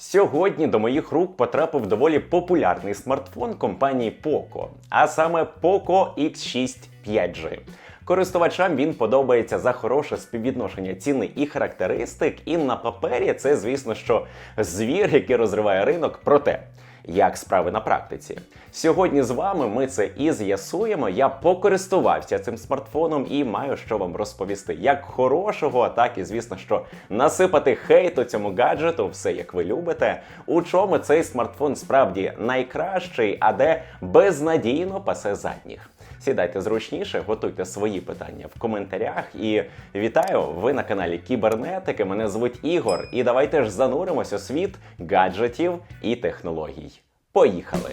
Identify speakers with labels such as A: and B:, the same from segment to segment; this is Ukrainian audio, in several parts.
A: Сьогодні до моїх рук потрапив доволі популярний смартфон компанії Poco, а саме Poco X6 5G. Користувачам він подобається за хороше співвідношення ціни і характеристик, і на папері це, звісно, що звір, який розриває ринок, проте. Як справи на практиці? Сьогодні з вами ми це і з'ясуємо. Я покористувався цим смартфоном і маю що вам розповісти, як хорошого, так і звісно, що насипати хейту цьому гаджету, все як ви любите. У чому цей смартфон справді найкращий, а де безнадійно пасе задніх. Сідайте зручніше, готуйте свої питання в коментарях. І вітаю! Ви на каналі Кібернетики. Мене звуть Ігор. І давайте ж зануримось у світ гаджетів і технологій. Поїхали!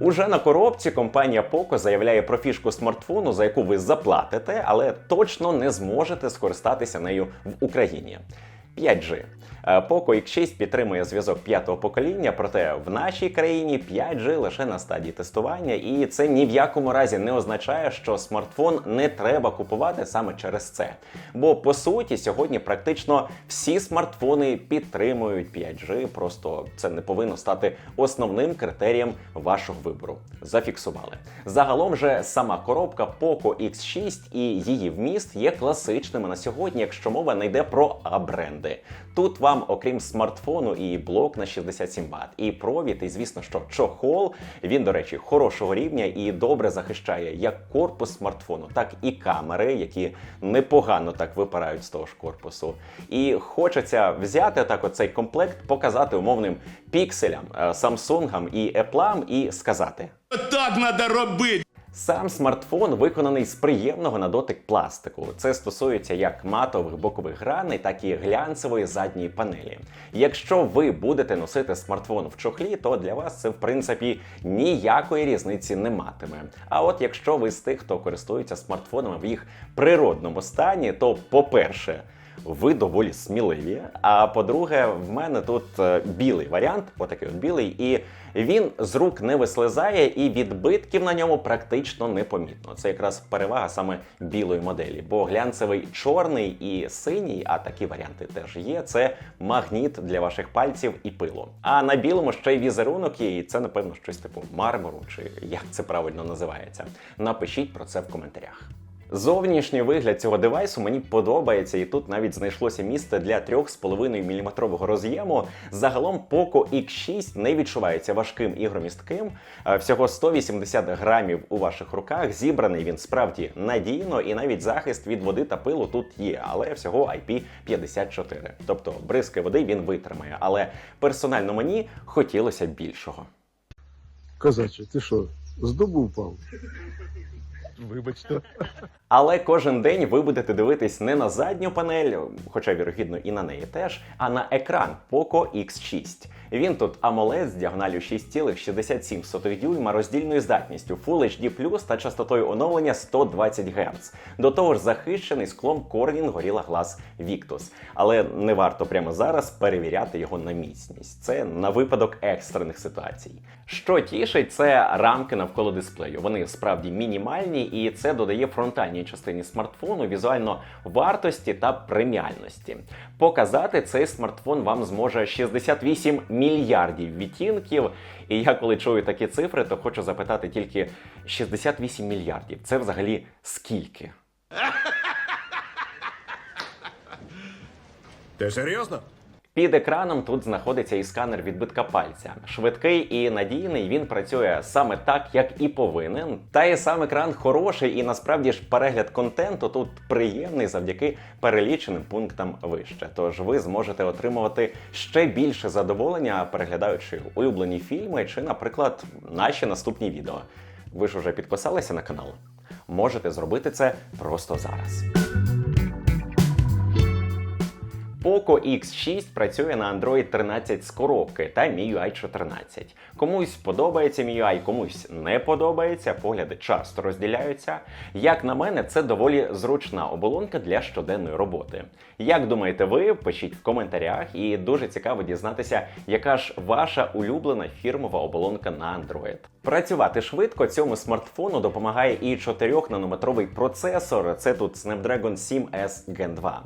A: Уже на коробці компанія Poco заявляє про фішку смартфону, за яку ви заплатите, але точно не зможете скористатися нею в Україні. 5G. Е, Poco X6 підтримує зв'язок п'ятого покоління, проте в нашій країні 5G лише на стадії тестування, і це ні в якому разі не означає, що смартфон не треба купувати саме через це. Бо по суті, сьогодні практично всі смартфони підтримують 5G, просто це не повинно стати основним критерієм вашого вибору. Зафіксували. Загалом же сама коробка Poco X6 і її вміст є класичними на сьогодні, якщо мова не йде про А-бренди. Тут вам, окрім смартфону, і блок на 67 Вт, і провід, і звісно, що чохол. Він, до речі, хорошого рівня і добре захищає як корпус смартфону, так і камери, які непогано так випирають з того ж корпусу. І хочеться взяти так оцей комплект, показати умовним пікселям, е, Самсунгам і Еплам і сказати.
B: Так надо робити.
A: Сам смартфон виконаний з приємного на дотик пластику. Це стосується як матових бокових граней, так і глянцевої задньої панелі. Якщо ви будете носити смартфон в чохлі, то для вас це в принципі ніякої різниці не матиме. А от якщо ви з тих, хто користується смартфонами в їх природному стані, то по-перше, ви доволі сміливі. А по-друге, в мене тут е, білий варіант, отакий от білий, і він з рук не вислизає, і відбитків на ньому практично не помітно. Це якраз перевага саме білої моделі, бо глянцевий чорний і синій, а такі варіанти теж є. Це магніт для ваших пальців і пилу. А на білому ще й візерунок і це напевно щось типу мармуру, чи як це правильно називається. Напишіть про це в коментарях. Зовнішній вигляд цього девайсу мені подобається, і тут навіть знайшлося місце для 3,5 мм роз'єму. Загалом Poco X6 не відчувається важким і громістким. Е, Всього 180 грамів у ваших руках. Зібраний він справді надійно, і навіть захист від води та пилу тут є, але всього IP54. Тобто бризки води він витримає. Але персонально мені хотілося більшого.
C: Козаче, ти що, з дубу впав? Вибачте.
A: Але кожен день ви будете дивитись не на задню панель, хоча вірогідно і на неї теж, а на екран Poco X6. Він тут AMOLED з діагоналю 6,67 дюйма, роздільною здатністю Full HD+, та частотою оновлення 120 Гц. До того ж захищений склом Corning Gorilla Glass Victus. Але не варто прямо зараз перевіряти його на міцність. Це на випадок екстрених ситуацій. Що тішить, це рамки навколо дисплею. Вони справді мінімальні, і це додає фронтальній частині смартфону візуально вартості та преміальності. Показати цей смартфон вам зможе 68 мільярдів відтінків. І я коли чую такі цифри, то хочу запитати тільки 68 мільярдів. Це взагалі скільки?
B: Ти серйозно?
A: Під екраном тут знаходиться і сканер відбитка пальця. Швидкий і надійний він працює саме так, як і повинен. Та і сам екран хороший, і насправді ж перегляд контенту тут приємний завдяки переліченим пунктам вище. Тож ви зможете отримувати ще більше задоволення, переглядаючи улюблені фільми чи, наприклад, наші наступні відео. Ви ж уже підписалися на канал? Можете зробити це просто зараз. Poco X6 працює на Android 13 з коробки та MIUI 14. Комусь подобається MIUI, комусь не подобається. Погляди часто розділяються. Як на мене, це доволі зручна оболонка для щоденної роботи. Як думаєте ви? Пишіть в коментарях, і дуже цікаво дізнатися, яка ж ваша улюблена фірмова оболонка на Android. Працювати швидко цьому смартфону допомагає і 4-нанометровий процесор. Це тут Snapdragon 7S Gen 2.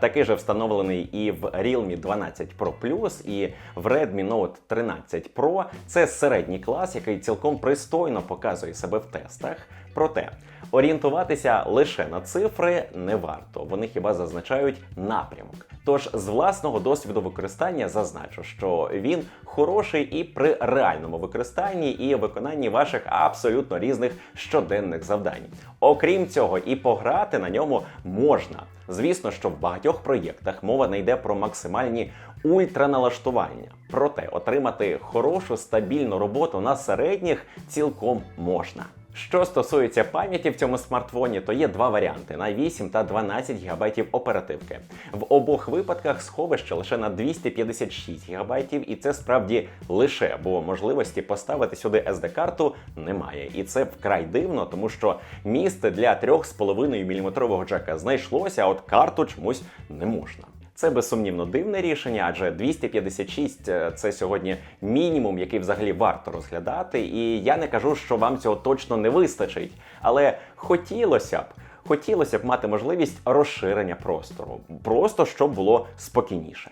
A: Такий же встановлений і в Realme 12 Pro Plus, і в Redmi Note 13 Pro. Це середній клас, який цілком пристойно показує себе в тестах. Проте орієнтуватися лише на цифри не варто. Вони хіба зазначають напрямок. Тож з власного досвіду використання зазначу, що він хороший і при реальному використанні і виконанні ваших абсолютно різних щоденних завдань. Окрім цього, і пограти на ньому можна. Звісно, що в багатьох проєктах мова не йде про максимальні ультраналаштування. Проте отримати хорошу стабільну роботу на середніх цілком можна. Що стосується пам'яті в цьому смартфоні, то є два варіанти на 8 та 12 ГБ оперативки. В обох випадках сховище лише на 256 ГБ, і це справді лише, бо можливості поставити сюди SD-карту немає. І це вкрай дивно, тому що місце для 3,5 мм джека знайшлося, а от карту чомусь не можна. Це безсумнівно дивне рішення, адже 256 – це сьогодні мінімум, який взагалі варто розглядати. І я не кажу, що вам цього точно не вистачить, але хотілося б. Хотілося б мати можливість розширення простору, просто щоб було спокійніше.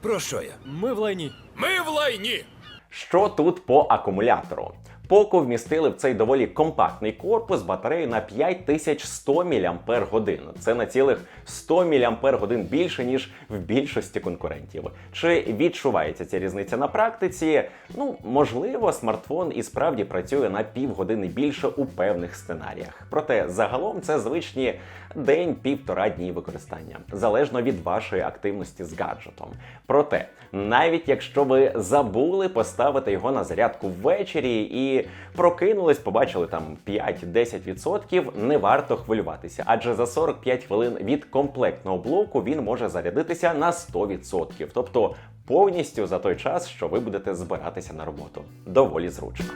B: Про що я?
D: Ми в лайні.
B: Ми в лайні!
A: Що тут по акумулятору? Поко вмістили в цей доволі компактний корпус батарею на 5100 мАч. Це на цілих 100 мАч більше, ніж в більшості конкурентів. Чи відчувається ця різниця на практиці? Ну, можливо, смартфон і справді працює на півгодини більше у певних сценаріях. Проте загалом це звичні день-півтора дні використання, залежно від вашої активності з гаджетом. Проте, навіть якщо ви забули поставити його на зарядку ввечері і прокинулись, побачили там 5-10%, не варто хвилюватися, адже за 45 хвилин від комплектного блоку він може зарядитися на 100%, тобто повністю за той час, що ви будете збиратися на роботу. Доволі зручно.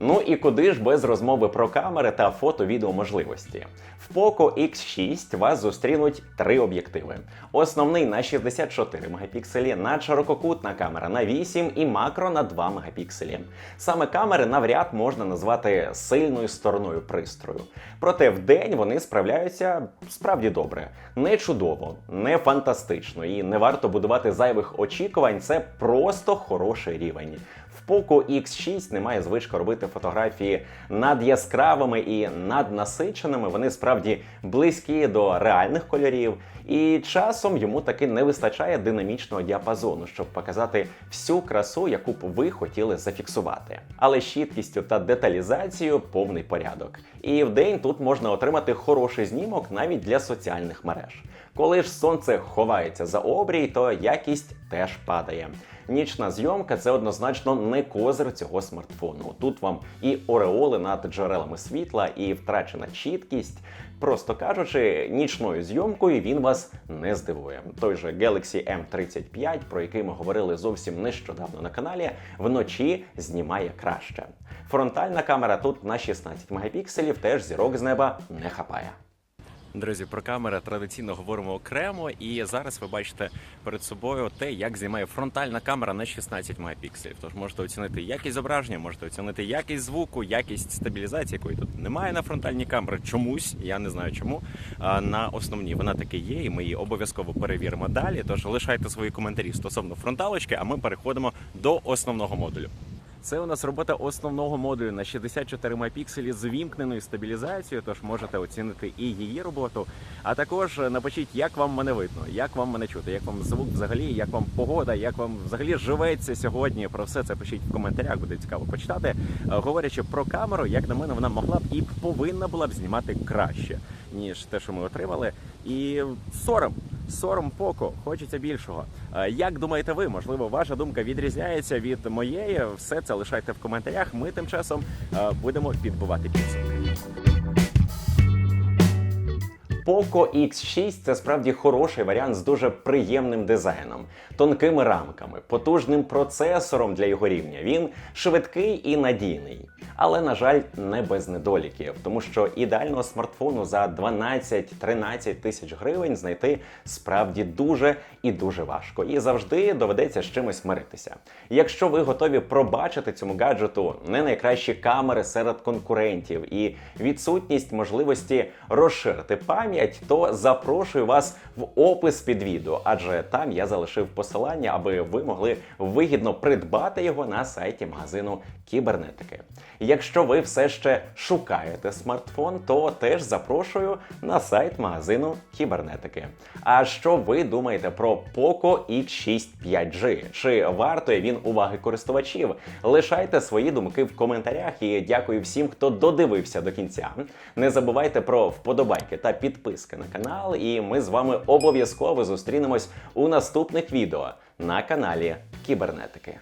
A: Ну і куди ж без розмови про камери та фото-відео можливості? В Poco X6 вас зустрінуть три об'єктиви: основний на 64 мегапікселі, надширококутна камера на 8 і макро на 2 мегапікселі. Саме камери навряд можна назвати сильною стороною пристрою. Проте в день вони справляються справді добре, не чудово, не фантастично і не варто будувати зайвих очікувань. Це просто хороший рівень. В Poco X6 немає звичка робити фотографії над яскравими і наднасиченими. Вони справді близькі до реальних кольорів, і часом йому таки не вистачає динамічного діапазону, щоб показати всю красу, яку б ви хотіли зафіксувати. Але з чіткістю та деталізацією повний порядок. І в день тут можна отримати хороший знімок навіть для соціальних мереж. Коли ж сонце ховається за обрій, то якість теж падає. Нічна зйомка це однозначно не козир цього смартфону. Тут вам і ореоли над джерелами світла, і втрачена чіткість. Просто кажучи, нічною зйомкою він вас не здивує. Той же Galaxy M35, про який ми говорили зовсім нещодавно на каналі, вночі знімає краще. Фронтальна камера тут на 16 мегапікселів, теж зірок з неба не хапає.
D: Друзі, про камери традиційно говоримо окремо, і зараз ви бачите перед собою те, як знімає фронтальна камера на 16 мегапікселів. Тож можете оцінити якість зображення, можете оцінити якість звуку, якість стабілізації, якої тут немає на фронтальній камері. Чомусь я не знаю чому. На основній вона таки є, і ми її обов'язково перевіримо далі. Тож лишайте свої коментарі стосовно фронталочки, а ми переходимо до основного модулю. Це у нас робота основного модулю на 64 мегапікселі з вімкненою стабілізацією, тож можете оцінити і її роботу. А також напишіть, як вам мене видно, як вам мене чути, як вам звук взагалі, як вам погода, як вам взагалі живеться сьогодні. Про все це пишіть в коментарях, буде цікаво почитати. Е, Говорячи про камеру, як на мене, вона могла б і повинна була б знімати краще, ніж те, що ми отримали. І сором. Сором поко, хочеться більшого. Е, Як думаєте ви? Можливо, ваша думка відрізняється від моєї. Все це лишайте в коментарях. Ми тим часом е, будемо підбивати підсумки.
A: Poco X6 це справді хороший варіант з дуже приємним дизайном, тонкими рамками, потужним процесором для його рівня. Він швидкий і надійний. Але, на жаль, не без недоліків, тому що ідеального смартфону за 12-13 тисяч гривень знайти справді дуже і дуже важко. І завжди доведеться з чимось миритися. Якщо ви готові пробачити цьому гаджету не найкращі камери серед конкурентів і відсутність можливості розширити пам'ять. Пам'ять, то запрошую вас в опис під відео, адже там я залишив посилання, аби ви могли вигідно придбати його на сайті магазину кібернетики. Якщо ви все ще шукаєте смартфон, то теж запрошую на сайт магазину кібернетики. А що ви думаєте про Poco X6 5G? Чи вартує він уваги користувачів? Лишайте свої думки в коментарях і дякую всім, хто додивився до кінця. Не забувайте про вподобайки та підписки на канал, і ми з вами обов'язково зустрінемось у наступних відео на каналі Кібернетики.